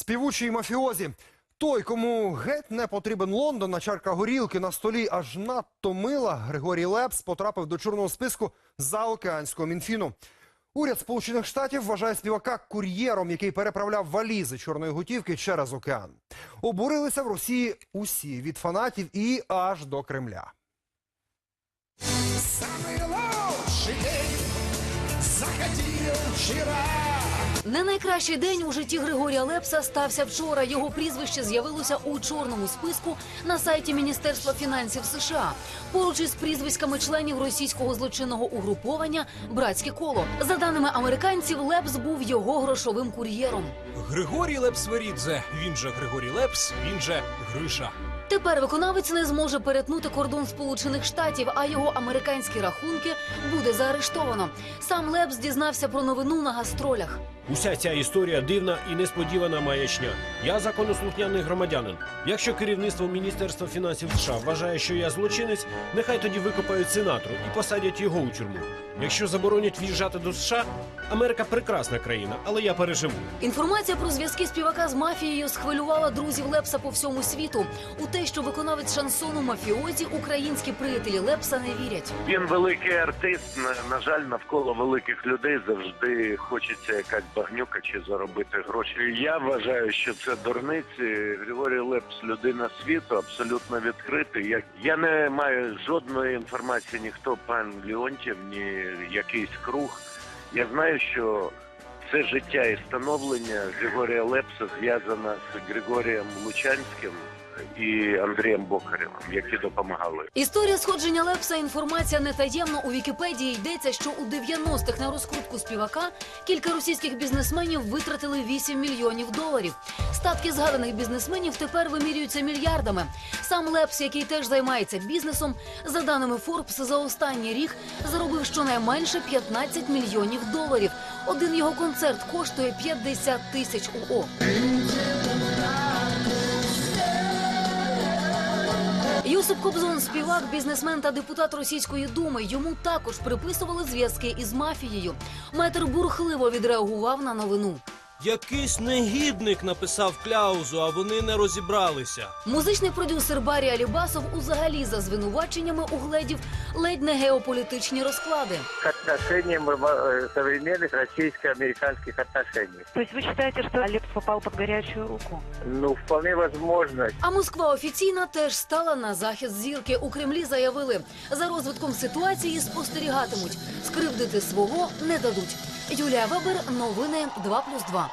Співучий мафіозі. Той, кому геть не потрібен Лондон, а чарка горілки на столі аж надто мила, Григорій Лепс потрапив до чорного списку заокеанського мінфіну. Уряд Сполучених Штатів вважає співака кур'єром, який переправляв валізи чорної готівки через океан. Обурилися в Росії усі від фанатів і аж до Кремля. Самый лучший день заходил вчера. Не найкращий день у житті Григорія Лепса стався вчора. Його прізвище з'явилося у чорному списку на сайті Міністерства фінансів США. Поруч із прізвиськами членів російського злочинного угруповання Братське коло. За даними американців, Лепс був його грошовим кур'єром. Григорій Лепсверідзе, він же Григорій Лепс, він же Гриша. Тепер виконавець не зможе перетнути кордон Сполучених Штатів, а його американські рахунки буде заарештовано. Сам Лепс дізнався про новину на гастролях. Уся ця історія дивна і несподівана маячня. Я законослухняний громадянин. Якщо керівництво Міністерства фінансів США вважає, що я злочинець, нехай тоді викопають сенатору і посадять його у тюрму. Якщо заборонять в'їжджати до США, Америка прекрасна країна, але я переживу. Інформація про зв'язки співака з мафією схвилювала друзів Лепса по всьому світу. У те, що виконавець шансону мафіозі, українські приятелі Лепса не вірять. Він великий артист. На, жаль, навколо великих людей завжди хочеться якась багнюка чи заробити гроші. Я вважаю, що це дурниці. Григорій Лепс людина світу, абсолютно відкритий. Я, я не маю жодної інформації, ні хто пан Леонтів, ні якийсь круг. Я знаю, що це життя і становлення Григорія Лепса зв'язано з Григорієм Лучанським і Андрієм Бокарєвим, які допомагали. Історія сходження Лепса інформація не таємно. У Вікіпедії йдеться, що у 90-х на розкрутку співака кілька російських бізнесменів витратили 8 мільйонів доларів. Статки згаданих бізнесменів тепер вимірюються мільярдами. Сам Лепс, який теж займається бізнесом, за даними Forbes, за останній рік заробив щонайменше 15 мільйонів доларів. Один його концерт коштує 50 тисяч УО. Юсип Кобзон, співак, бізнесмен та депутат російської думи. Йому також приписували зв'язки із мафією. Метр бурхливо відреагував на новину. Якийсь негідник написав кляузу, а вони не розібралися. Музичний продюсер Барі Алібасов узагалі за звинуваченнями угледів ледь не геополітичні розклади. к отношениям э, современных российско-американских отношений. То есть вы считаете, что Лепс попал под горячую руку? Ну, вполне возможно. А Москва офіційно теж стала на захист зірки. У Кремлі заявили, за розвитком ситуації спостерігатимуть. Скривдити свого не дадуть. Юлія Вебер, новини 2+,2.